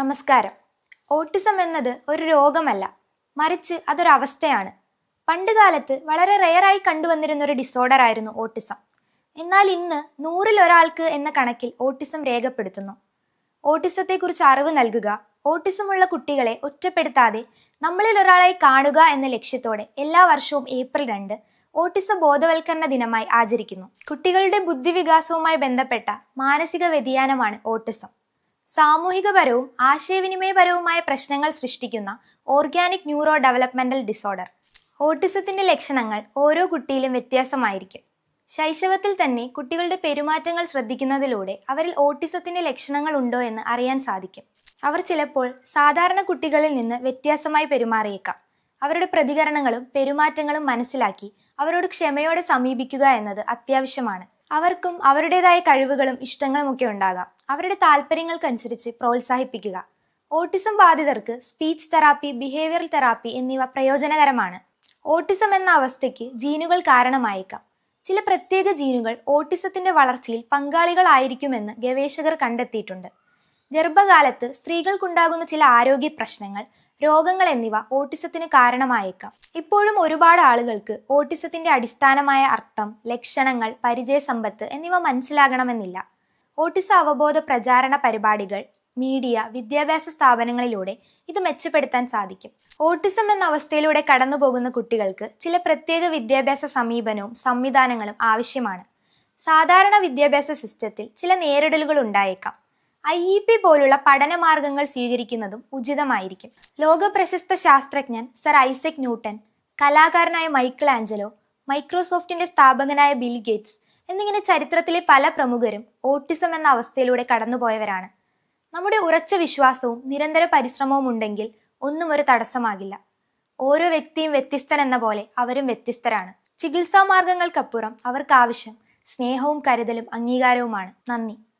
നമസ്കാരം. ഓട്ടിസം എന്നത് ഒരു രോഗമല്ല. മറിച്ച് അതൊരവസ്ഥയാണ് പണ്ട് കാലത്ത് വളരെ റെയറായി കണ്ടുവന്നിരുന്ന ഒരു ഡിസോർഡർ ആയിരുന്നു ഓട്ടിസം. എന്നാൽ ഇന്ന് നൂറിൽ ഒരാൾക്ക് എന്ന കണക്കിൽ ഓട്ടിസം രേഖപ്പെടുത്തുന്നു. ഓട്ടിസത്തെക്കുറിച്ച് അറിവ് നൽകുക ഓട്ടിസമുള്ള കുട്ടികളെ ഒറ്റപ്പെടുത്താതെ നമ്മളിൽ ഒരാളായി കാണുക എന്ന ലക്ഷ്യത്തോടെ എല്ലാ വർഷവും ഏപ്രിൽ രണ്ട് ഓട്ടിസം ബോധവൽക്കരണ ദിനമായി ആചരിക്കുന്നു. കുട്ടികളുടെ ബുദ്ധിവികാസവുമായി ബന്ധപ്പെട്ട മാനസിക വ്യതിയാനമാണ് ഓട്ടിസം. സാമൂഹികപരവും ആശയവിനിമയപരവുമായ പ്രശ്നങ്ങൾ സൃഷ്ടിക്കുന്ന ഓർഗാനിക് ന്യൂറോ ഡെവലപ്മെന്റൽ ഡിസോർഡർ. ഓട്ടിസത്തിന്റെ ലക്ഷണങ്ങൾ ഓരോ കുട്ടിയിലും വ്യത്യാസമായിരിക്കും. ശൈശവത്തിൽ തന്നെ കുട്ടികളുടെ പെരുമാറ്റങ്ങൾ ശ്രദ്ധിക്കുന്നതിലൂടെ അവരിൽ ഓട്ടിസത്തിന്റെ ലക്ഷണങ്ങൾ ഉണ്ടോ എന്ന് അറിയാൻ സാധിക്കും. അവർ ചിലപ്പോൾ സാധാരണ കുട്ടികളിൽ നിന്ന് വ്യത്യാസമായി പെരുമാറിയേക്കാം. അവരുടെ പ്രതികരണങ്ങളും പെരുമാറ്റങ്ങളും മനസ്സിലാക്കി അവരോട് ക്ഷമയോടെ സമീപിക്കുക എന്നത് അത്യാവശ്യമാണ്. അവർക്കും അവരുടേതായ കഴിവുകളും ഇഷ്ടങ്ങളും ഒക്കെ ഉണ്ടാകാം. അവരുടെ താല്പര്യങ്ങൾക്കനുസരിച്ച് പ്രോത്സാഹിപ്പിക്കുക. ഓട്ടിസം ബാധിതർക്ക് സ്പീച്ച് തെറാപ്പി ബിഹേവിയറൽ തെറാപ്പി എന്നിവ പ്രയോജനകരമാണ്. ഓട്ടിസം എന്ന അവസ്ഥയ്ക്ക് ജീനുകൾ കാരണമായേക്കാം. ചില പ്രത്യേക ജീനുകൾ ഓട്ടിസത്തിന്റെ വളർച്ചയിൽ പങ്കാളികളായിരിക്കുമെന്ന് ഗവേഷകർ കണ്ടെത്തിയിട്ടുണ്ട്. ഗർഭകാലത്ത് സ്ത്രീകൾക്കുണ്ടാകുന്ന ചില ആരോഗ്യ പ്രശ്നങ്ങൾ രോഗങ്ങൾ എന്നിവ ഓട്ടിസത്തിന് കാരണമായേക്കാം. ഇപ്പോഴും ഒരുപാട് ആളുകൾക്ക് ഓട്ടിസത്തിന്റെ അടിസ്ഥാനമായ അർത്ഥം ലക്ഷണങ്ങൾ പരിചയസമ്പത്ത് എന്നിവ മനസ്സിലാകണമെന്നില്ല. ഓട്ടിസ അവബോധ പ്രചാരണ പരിപാടികൾ മീഡിയ വിദ്യാഭ്യാസ സ്ഥാപനങ്ങളിലൂടെ ഇത് മെച്ചപ്പെടുത്താൻ സാധിക്കും. ഓട്ടിസം എന്ന അവസ്ഥയിലൂടെ കടന്നുപോകുന്ന കുട്ടികൾക്ക് ചില പ്രത്യേക വിദ്യാഭ്യാസ സമീപനവും സംവിധാനങ്ങളും ആവശ്യമാണ്. സാധാരണ വിദ്യാഭ്യാസ സിസ്റ്റത്തിൽ ചില നേരിടലുകൾ ഉണ്ടായേക്കാം. ഐ ഇ പി പോലുള്ള പഠന മാർഗങ്ങൾ സ്വീകരിക്കുന്നതും ഉചിതമായിരിക്കും. ലോക പ്രശസ്ത ശാസ്ത്രജ്ഞൻ സർ ഐസക് ന്യൂട്ടൻ കലാകാരനായ മൈക്കിൾ ആഞ്ചലോ മൈക്രോസോഫ്റ്റിന്റെ സ്ഥാപകനായ ബിൽ ഗേറ്റ്സ് എന്നിങ്ങനെ ചരിത്രത്തിലെ പല പ്രമുഖരും ഓട്ടിസം എന്ന അവസ്ഥയിലൂടെ കടന്നുപോയവരാണ്. നമ്മുടെ ഉറച്ച വിശ്വാസവും നിരന്തര പരിശ്രമവും ഉണ്ടെങ്കിൽ ഒന്നും ഒരു തടസ്സമാകില്ല. ഓരോ വ്യക്തിയും വ്യത്യസ്തൻ എന്ന പോലെ അവരും വ്യത്യസ്തരാണ്. ചികിത്സാ മാർഗങ്ങൾക്കപ്പുറം അവർക്ക് ആവശ്യം സ്നേഹവും കരുതലും അംഗീകാരവുമാണ്. നന്ദി.